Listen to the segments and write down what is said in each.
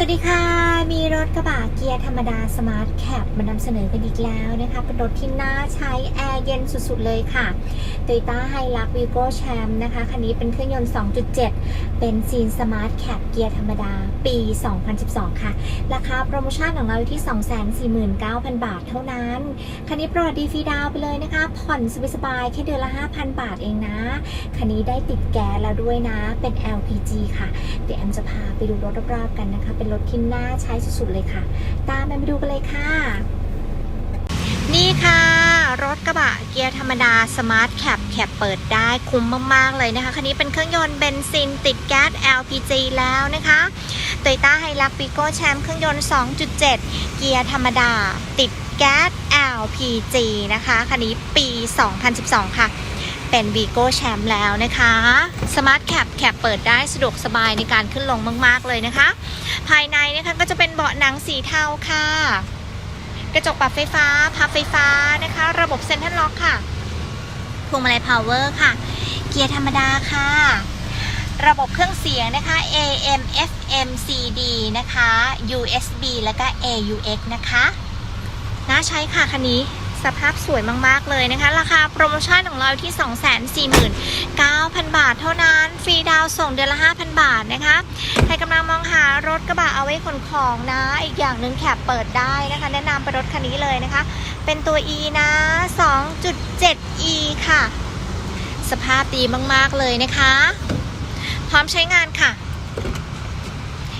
สวัสดีค่ะ มีรถกระบะเกียร์ธรรมดาสมาร์ทแคปมานำเสนอกันอีกแล้วนะคะ เป็นรถที่น่าใช้แอร์เย็นสุดๆเลยค่ะ Toyota h i l u x v i g o c h a m นะคะ คันนี้เป็นเครื่องยนต์ 2.7 เป็นซีนสมาร์ทแคปเกียร์ธรรมดาปี 2012 ค่ะ ราคาโปรโมชั่นของเราอยู่ที่ 249,000 บาทเท่านั้น คันนี้ประวัติดีฟรีดาวไปเลยนะคะ ผ่อนสบายๆแค่เดือนละ 5,000 บาทเองนะ คันนี้ได้ติดแก๊สแล้วด้วยนะ เป็น LPG ค่ะ เดี๋ยวแอมจะพาไปดูรถรอบๆกันนะคะเป็นรถที่น่าใช้สุดๆเลยค่ะ ตามไปดูกันเลยค่ะ นี่ค่ะ รถกระบะเกียร์ธรรมดาสมาร์ทแคปแคปเปิดได้คุ้มมาก ๆ เลยนะคะ คันนี้เป็นเครื่องยนต์เบนซินติดแก๊ส LPG แล้วนะคะ Toyota h i l u x Vigo Champ เครื่องยนต์ 2.7 เกียร์ธรรมดา ติดแก๊ส LPG นะคะ คันนี้ปี 2012 ค่ะ เป็น Vigo Champ แล้วนะคะ Smart Cap แคปเปิดได้สะดวกสบายในการขึ้นลงมาก ๆ เลยนะคะ ภายในนะคะก็จะเป็นเบาะหนังสีเทาค่ะ กระจกปรับไฟฟ้าพับไฟฟ้านะคะ ระบบเซ็นทรัลล็อกค่ะพวงมาลัยพาวเวอร์ค่ะ เกียร์ธรรมดาค่ะ ระบบเครื่องเสียงนะคะ AM FM CD นะคะ USB แล้วก็ AUX นะคะ น่าใช้ค่ะคันนี้ สภาพสวยมากๆเลยนะคะ ราคาโปรโมชั่นของเราที่ 249,000 บาทเท่านั้น ฟรีดาวส่งเดือนละ 5,000 บาทนะคะ ใครกำลังมองหารถกระบะเอาไว้ขนของนะ อีกอย่างหนึ่งแคปเปิดได้นะคะ แนะนำเป็นรถคันนี้เลยนะคะ เป็นตัว E นะ 2.7 E ค่ะ สภาพดีมากๆเลยนะคะ พร้อมใช้งานค่ะ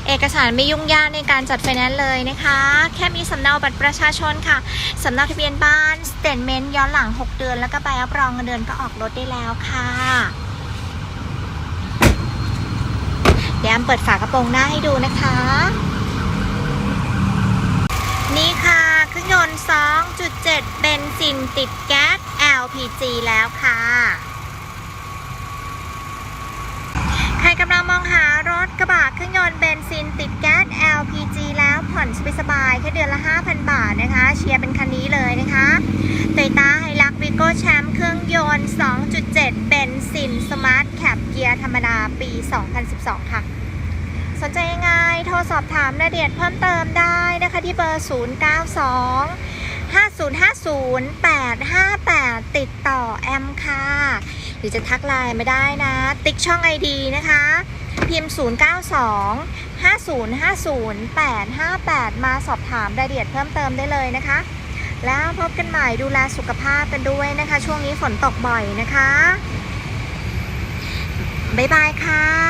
เอกสารไม่ยุ่งยากในการจัดไฟแนนซ์เลยนะคะ แค่มีสำเนาบัตรประชาชนค่ะสำเนาทะเบียนบ้านสเตทเมนต์ย้อนหลัง 6 เดือน แล้วก็ใบรับรองเงินเดือนก็ออกรถได้แล้วค่ะเดี๋ยวแอมเปิดฝากระโปรงหน้าให้ดูนะคะ นี่ค่ะเครื่องยนต์ 2.7 เบนซินติดแก๊ส LPG แล้วค่ะ ใครกำลังมองหาร ถกระบะเครื่องยนต์เบนซินติดแก๊ส LPG แล้วผ่อนสบายๆแค่เดือนละ 5,000 บาทนะคะ เชียร์เป็นคันนี้เลยนะคะ Toyota h i l u x Vigo Champ เครื่องยนต์ 2.7 เบนซินสมาร์ทแคปเกียร์ธรรมดาปี 2012 ค่ะ สนใจยังไงโทรสอบถามรายละเอียดเพิ่มเติมได้นะคะที่เบอร์ 092 5050 858 ติดต่อแอมค่ะ หรือจะทักไลน์มาได้นะ ติ๊กช่อง ID นะคะ พิมพ์ 092 5050 858 มาสอบถามรายละเอียดเพิ่มเติมได้เลยนะคะ แล้วพบกันใหม่ดูแลสุขภาพกันด้วยนะคะ ช่วงนี้ฝนตกบ่อยนะคะ บ๊ายบายค่ะ